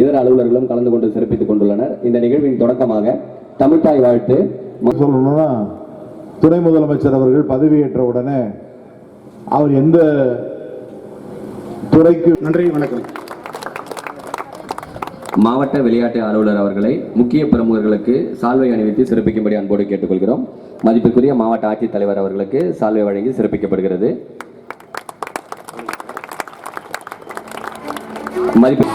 இதர அலுவலர்களும் கலந்து கொண்டு சிறப்பித்துக் கொண்டுள்ளனர். இந்த நிகழ்வின் தொடக்கமாக தமிழ்தாய் வாழ்த்து. சொல்லணும்னா துணை முதலமைச்சர் அவர்கள் பதவியேற்ற உடனே அவர் எந்த துறைக்கு நன்றி வணக்கம். மாவட்ட விளையாட்டு அலுவலர் அவர்களை முக்கிய பிரமுகர்களுக்கு சால்வை அணிவித்து சிறப்பிக்கும்படி அன்போடு கேட்டுக்கொள்கிறோம். மதிப்பிற்குரிய மாவட்ட ஆட்சித்தலைவர் அவர்களுக்கு சால்வை வழங்கி சிறப்பிக்கப்படுகிறது. மதிப்பு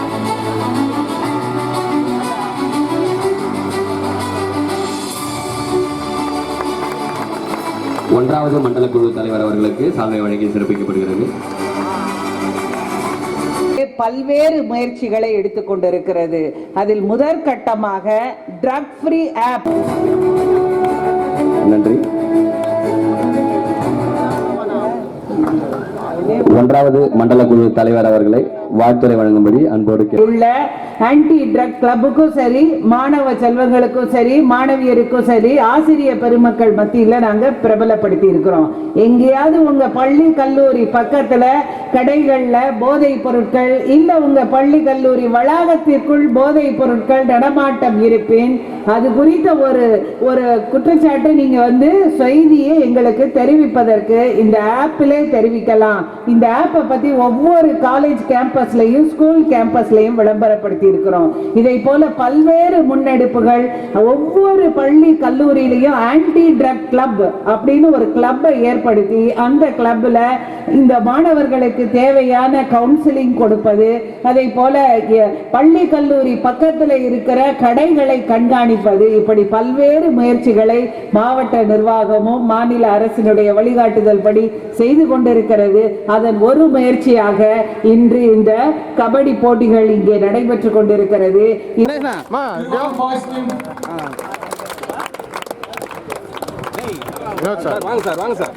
ஒன்றாவது மண்டல குழு தலைவர் அவர்களுக்கு சால்வை வழங்கி சிறப்பிக்கப்படுகிறது. பல்வேறு முயற்சிகளை எடுத்துக்கொண்டிருக்கிறது அதில் முதற்கட்டமாக ட்ரக் ஃப்ரீ ஆப் நன்றி. ஒன்றாவது மண்டல குழு தலைவர் அவர்களை வாழ்த்துறை வழங்கும்படி அன்போடு உள்ள ஆன்டி ட்ரக் கிளப்புக்கும் சரி மாணவ செல்வங்களுக்கும் சரி மாணவியருக்கும் சரி ஆசிரியர் பெருமக்கள் மத்தியில நாங்க பிரபலப்படுத்தி இருக்கிறோம். எங்கேயாவது உங்க பள்ளி கல்லூரி பக்கத்துல கடைகளில் போதை பொருட்கள் இல்லை உங்கள் பள்ளி கல்லூரி வளாகத்திற்குள் போதை பொருட்கள் நடமாட்டம் இருப்பின். அது குறித்த ஒரு ஒரு குற்றச்சாட்டை நீங்கள் வந்து செய்தியை எங்களுக்கு தெரிவிப்பதற்கு இந்த ஆப்பிலே தெரிவிக்கலாம். இந்த ஆப்பை பற்றி ஒவ்வொரு காலேஜ் கேம்பஸ்லையும் ஸ்கூல் கேம்பஸ்லையும் விளம்பரப்படுத்தி இருக்கிறோம் இதை போல பல்வேறு முன்னெடுப்புகள் ஒவ்வொரு பள்ளி கல்லூரியிலையும் ஆன்டி ட்ரக் கிளப் அப்படின்னு ஒரு கிளப்பை ஏற்படுத்தி அந்த கிளப்பில் இந்த மாணவர்களுக்கு தேவையான கவுன்சிலிங் கொடுப்பது அதை போல பள்ளி கல்லூரி பக்கத்துல இருக்கிற கடைகளை கண்காணிப்பது இப்படி பல்வேறு முயற்சிகளை மாவட்ட நிர்வாகமும் மாநில அரசினுடைய வழிகாட்டுதல் படி செய்து கொண்டிருக்கிறது. அதன் ஒரு முயற்சியாக இன்று இந்த கபடி போட்டிகள் இங்கே நடைபெற்றுக் கொண்டிருக்கிறது. வாங்க சார் வாங்க சார்.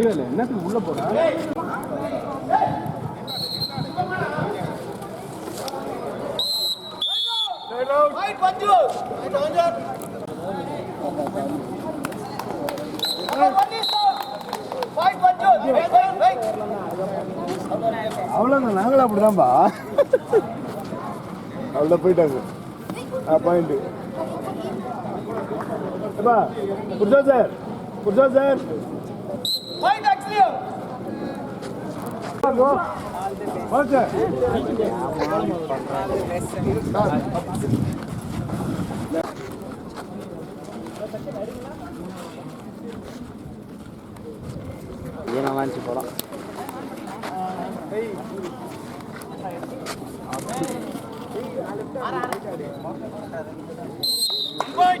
வடிவேல என்னத்துக்கு உள்ள போற? அவ்வளோதான் நாங்களும் அப்படிதான்பா. அவ்வளோ போயிட்டாங்க. ஆ பாயிண்ட் புரிஞ்சா சார் புரிஞ்சா சார். bro. What's that? ये ना लंच पड़ा Wait!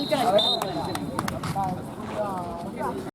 நிற்கிறேன்